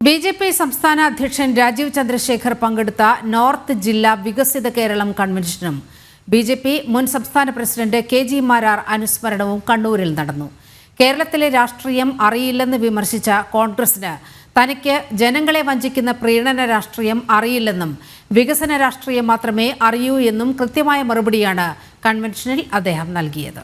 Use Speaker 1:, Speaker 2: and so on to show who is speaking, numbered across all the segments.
Speaker 1: B J P സംസ്ഥാന അധ്യക്ഷൻ രാജീവ് ചന്ദ്രശേഖർ പങ്കെടുത്ത നോർത്ത് ജില്ലാ വികസിത കേരളം കൺവെൻഷനും ബി ജെ പി മുൻ സംസ്ഥാന പ്രസിഡന്റ് കെ ജി മാരാർ അനുസ്മരണവും കണ്ണൂരിൽ നടന്നു. കേരളത്തിലെ രാഷ്ട്രീയം അറിയില്ലെന്ന് വിമർശിച്ച കോൺഗ്രസിന് തനിക്ക് ജനങ്ങളെ വഞ്ചിക്കുന്ന പ്രീണന രാഷ്ട്രീയം അറിയില്ലെന്നും വികസന രാഷ്ട്രീയം മാത്രമേ അറിയൂ എന്നും കൃത്യമായ മറുപടിയാണ് കൺവെൻഷനിൽ അദ്ദേഹം നൽകിയത്.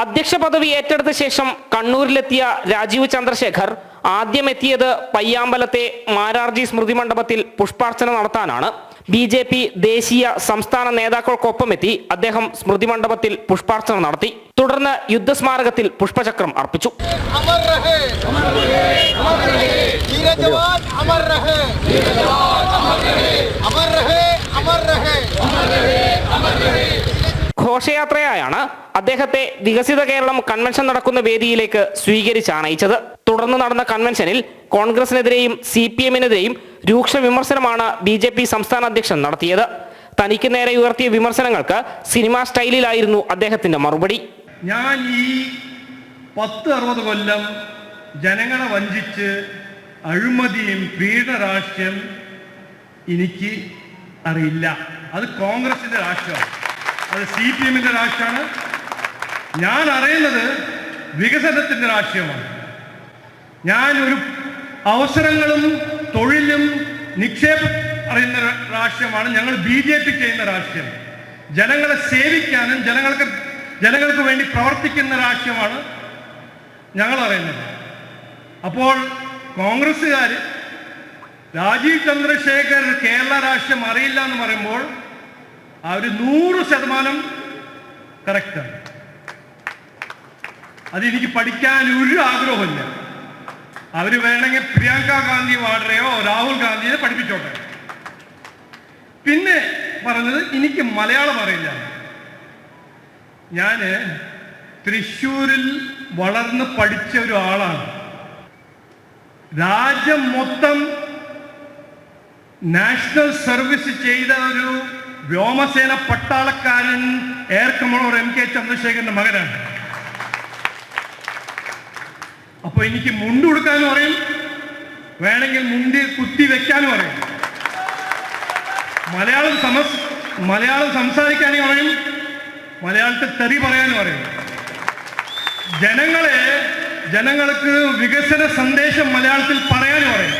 Speaker 2: അധ്യക്ഷ പദവി ഏറ്റെടുത്ത ശേഷം കണ്ണൂരിലെത്തിയ രാജീവ് ചന്ദ്രശേഖർ ആദ്യം എത്തിയത് പയ്യാമ്പലത്തെ മാരാർജി സ്മൃതി മണ്ഡപത്തിൽ പുഷ്പാർച്ചന നടത്താനാണ്. ബി ജെ പി ദേശീയ സംസ്ഥാന നേതാക്കൾക്കൊപ്പം എത്തി അദ്ദേഹം സ്മൃതി മണ്ഡപത്തിൽ പുഷ്പാർച്ചന നടത്തി. തുടർന്ന് യുദ്ധസ്മാരകത്തിൽ പുഷ്പചക്രം അർപ്പിച്ചു.
Speaker 3: അമർ രഹേ, അമർ രഹേ, അമർ രഹേ,
Speaker 2: ഘോഷയാത്രയായാണ് അദ്ദേഹത്തെ വികസിത കേരളം കൺവെൻഷൻ നടക്കുന്ന വേദിയിലേക്ക് സ്വീകരിച്ചാണയിച്ചത്. തുടർന്ന് നടന്ന കൺവെൻഷനിൽ കോൺഗ്രസിനെതിരെയും സി പി എമ്മിനെതിരെയും രൂക്ഷ വിമർശനമാണ് ബി ജെ പി സംസ്ഥാന അധ്യക്ഷൻ നടത്തിയത്. തനിക്ക് നേരെ ഉയർത്തിയ വിമർശനങ്ങൾക്ക് സിനിമാ സ്റ്റൈലിലായിരുന്നു അദ്ദേഹത്തിന്റെ മറുപടി.
Speaker 4: ഞാൻ ഈ പത്ത് അറുപത് കൊല്ലം ജനങ്ങളെ വഞ്ചിച്ച് അഴിമതിയും പീഡരാഷ്ട്രം എനിക്ക് അറിയില്ല. അത് കോൺഗ്രസിന്റെ രാഷ്ട്രമാണ്. അത് സി പി എമ്മിന്റെ രാഷ്ട്രമാണ്. ഞാൻ അറിയുന്നത് വികസനത്തിന്റെ രാഷ്ട്രീയമാണ്. ഞാൻ ഒരു അവസരങ്ങളും തൊഴിലും നിക്ഷേപം അറിയുന്ന രാഷ്ട്രീയമാണ്. ഞങ്ങൾ ബി ജെ പി ചെയ്യുന്ന രാഷ്ട്രീയം. ജനങ്ങളെ സേവിക്കാനും ജനങ്ങൾക്ക് ജനങ്ങൾക്ക് വേണ്ടി പ്രവർത്തിക്കുന്ന രാഷ്ട്രീയമാണ് ഞങ്ങൾ അറിയുന്നത്. അപ്പോൾ കോൺഗ്രസ്സുകാർ രാജീവ് ചന്ദ്രശേഖർ കേരള രാഷ്ട്രീയം അറിയില്ല എന്ന് പറയുമ്പോൾ അവർ നൂറ് ശതമാനം കറക്റ്റാണ് അതെനിക്ക് പഠിക്കാൻ ഒരു ആഗ്രഹമില്ല അവർ വേണമെങ്കിൽ പ്രിയങ്ക ഗാന്ധി വാഡറെയോ രാഹുൽ ഗാന്ധിയെ പഠിപ്പിച്ചോട്ടെ. പിന്നെ പറഞ്ഞത് എനിക്ക് മലയാളം അറിയില്ല. ഞാൻ തൃശ്ശൂരിൽ വളർന്ന് പഠിച്ച ഒരു ആളാണ് രാജ്യം മൊത്തം നാഷണൽ സർവീസ് ചെയ്ത ഒരു വ്യോമസേന പട്ടാളക്കാരൻ എയർ കമ്മോഡർ എം കെ ചന്ദ്രശേഖരന്റെ മകനാണ്. അപ്പൊ എനിക്ക് മുണ്ട് കൊടുക്കാനും പറയും വേണമെങ്കിൽ മുണ്ടി കുത്തി വെക്കാനും പറയും മലയാളം സമസ് മലയാളം സംസാരിക്കാനും പറയും മലയാളത്തിൽ തെറി പറയാനും പറയും ജനങ്ങളെ ജനങ്ങൾക്ക് വികസന സന്ദേശം മലയാളത്തിൽ പറയാനും പറയും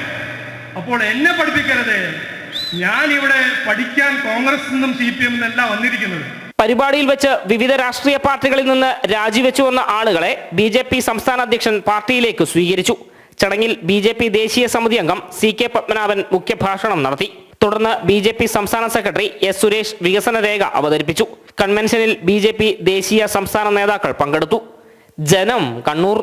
Speaker 4: അപ്പോൾ എന്നെ പഠിപ്പിക്കരുത്. ഞാൻ ഇവിടെ പഠിക്കാൻ കോൺഗ്രസ് നിന്നും സി പി എമ്മിന്നല്ല വന്നിരിക്കുന്നത്.
Speaker 2: പരിപാടിയിൽ വെച്ച് വിവിധ രാഷ്ട്രീയ പാർട്ടികളിൽ നിന്ന് രാജിവെച്ചു വന്ന ആളുകളെ ബി ജെ പി സംസ്ഥാന അധ്യക്ഷൻ പാർട്ടിയിലേക്ക് സ്വീകരിച്ചു. ചടങ്ങിൽ ബി ജെ പി ദേശീയ സമിതി അംഗം സി കെ പത്മനാഭൻ മുഖ്യഭാഷണം നടത്തി. തുടർന്ന് ബി ജെ പി സംസ്ഥാന സെക്രട്ടറി എസ് സുരേഷ് വികസന രേഖ അവതരിപ്പിച്ചു. കൺവെൻഷനിൽ ബി ജെ പി ദേശീയ സംസ്ഥാന നേതാക്കൾ പങ്കെടുത്തു. ജനം കണ്ണൂർ.